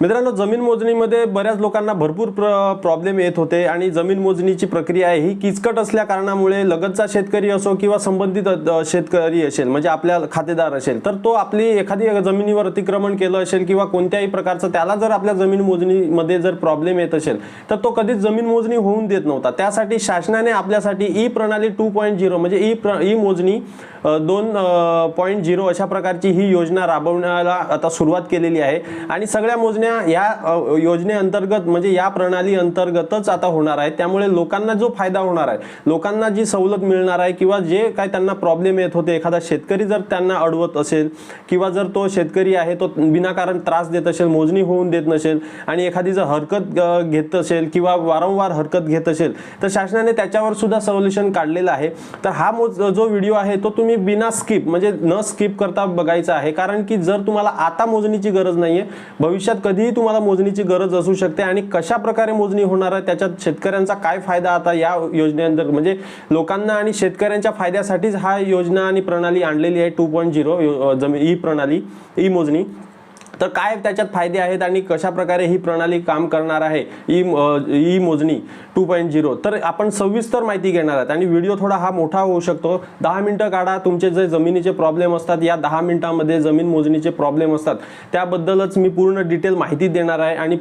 मित्रांनो जमीन मोजणीमध्ये बऱ्याच लोकांना भरपूर प्र प्रॉब्लेम येत होते आणि जमीन मोजणीची प्रक्रिया आहे ही किचकट असल्या कारणामुळे लगतचा शेतकरी असो किंवा संबंधित शेतकरी असेल म्हणजे आपल्या खातेदार असेल तर तो आपली एखादी जमिनीवर अतिक्रमण केलं असेल किंवा कोणत्याही प्रकारचं त्याला जर आपल्या जमीन मोजणीमध्ये जर प्रॉब्लेम येत असेल तर तो कधीच जमीन मोजणी होऊन देत नव्हता. त्यासाठी शासनाने आपल्यासाठी ई प्रणाली टू पॉईंट झिरो म्हणजे ई प्र ई मोजणी दोन पॉईंट झिरो अशा प्रकारची ही योजना राबवण्याला आता सुरुवात केलेली आहे. आणि सगळ्या मोजण्या या योजनेअंतर्गत म्हणजे या प्रणाली अंतर्गतच आता होणार आहे त्यामुळे लोकांना जो फायदा होणार आहे लोकांना जी सवलत मिळणार आहे किंवा जे काय त्यांना प्रॉब्लेम येत होते एखादा शेतकरी जर त्यांना अडवत असेल किंवा जर तो शेतकरी आहे तो विनाकारण त्रास देत असेल मोजणी होऊन देत नसेल आणि एखादी जर हरकत घेत असेल किंवा वारंवार हरकत घेत असेल तर शासनाने त्याच्यावर सुद्धा सोल्युशन काढलेलं आहे. तर हा मोज जो व्हिडिओ आहे तो तुम्ही बिना स्किप म्हणजे न स्किप करता बघायचा आहे. कारण की जर तुम्हाला आता मोजणीची गरज नाहीये भविष्यात कधी कधीही तुम्हाला मोजणीची गरज असू शकते आणि कशा प्रकारे मोजणी होणार आहे त्याच्यात शेतकऱ्यांचा काय फायदा आता या योजनेअंतर्गत म्हणजे लोकांना आणि शेतकऱ्यांच्या फायद्यासाठीच हा योजना आणि प्रणाली आणलेली आहे टू पॉईंट झिरो जमीन ई प्रणाली ई मोजणी. तर काय त्याच्यात फायदे आहेत आणि कशा प्रकारे ही प्रणाली काम करणार आहे? ई ई मोजणी टू पॉईंट झिरो. तर आपण सविस्तर माहिती घेणार आहात आणि व्हिडिओ थोडा हा मोठा होऊ शकतो. दहा मिनटं काढा तुमचे जे जमिनीचे प्रॉब्लेम असतात या दहा मिनटामध्ये जमीन मोजणीचे प्रॉब्लेम असतात. त्याबद्दलच मी पूर्ण डिटेल माहिती देणार आहे आणि